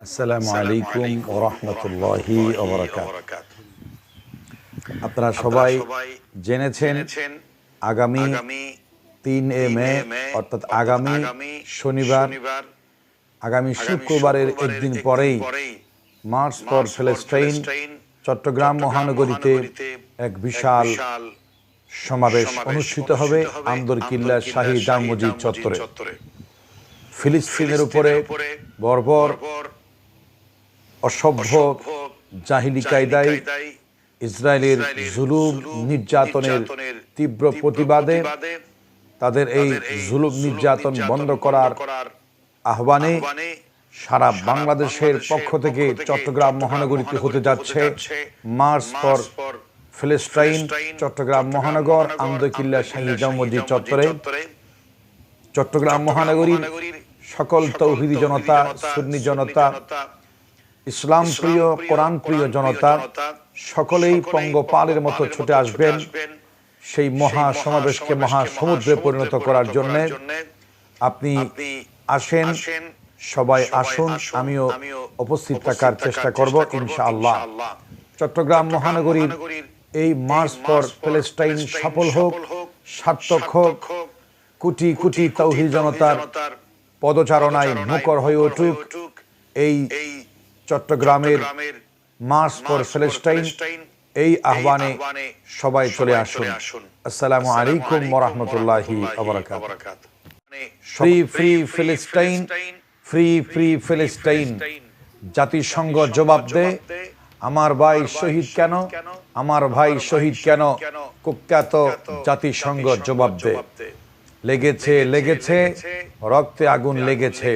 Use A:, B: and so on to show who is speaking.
A: আসসালামু আলাইকুম ওরহমতুল্লাহি আপনারা সবাই জেনেছেন আগামী তিন এ মে অর্থাৎ আগামী শনিবার আগামী শুক্রবারের একদিন পরেই মার্চ ফর ফিলিস্টাইন চট্টগ্রাম মহানগরীতে এক বিশাল সমাবেশ অনুষ্ঠিত হবে আন্দরকিল্লা শাহী জাম মসজিদ চত্বরে। ফিলিস্তিনের উপরে বর্বর অসভ্য জাহিলি কায়দায় ইসরায়েলের জুলুম নির্যাতনের তীব্র প্রতিবাদে তাদের এই জুলুম নির্যাতন বন্ধ করার আহ্বানে সারা বাংলাদেশের পক্ষ থেকে চট্টগ্রাম মহানগরীতে হতে যাচ্ছে মার্চ ফর ফিলিস্টাইন চট্টগ্রাম মহানগর আন্দকিল্লা শাহী জাম মসজিদ চত্বরে। চট্টগ্রাম মহানগরীর সকল তৌহিদি জনতা সুন্নি জনতা ইসলাম প্রিয় কোরআন প্রিয় জনতা সকলেই পঙ্গপালের মতো ছুটে আসবেন সেই মহা সমাবেশকে মহা সমুদ্রে পরিণত করার জন্য আপনি আসেন সবাই আসুন আমিও উপস্থিত থাকার চেষ্টা করব ইনশাআল্লাহ। চট্টগ্রাম মহানগরীর এই মার্চ ফর প্যালেস্টাইন সফল হোক সার্থক হোক কোটি কোটি তৌহি জনতার পদচারণায় মুখর হয়ে উঠুক এই চট্টগ্রামের মার্চ ফর ফিলিস্টাইন এই আহ্বানে সবাই চলে আসুন। আসসালামু আলাইকুম ওরহমতুল্লাহি free free Palestine free free Palestine. জাতিসংঘ জবাব দে। আমার ভাই শহীদ কেন? আমার ভাই শহীদ কেন? কুখ্যাত জাতিসংঘ জবাব দে। লেগেছে লেগেছে রক্তে আগুন লেগেছে।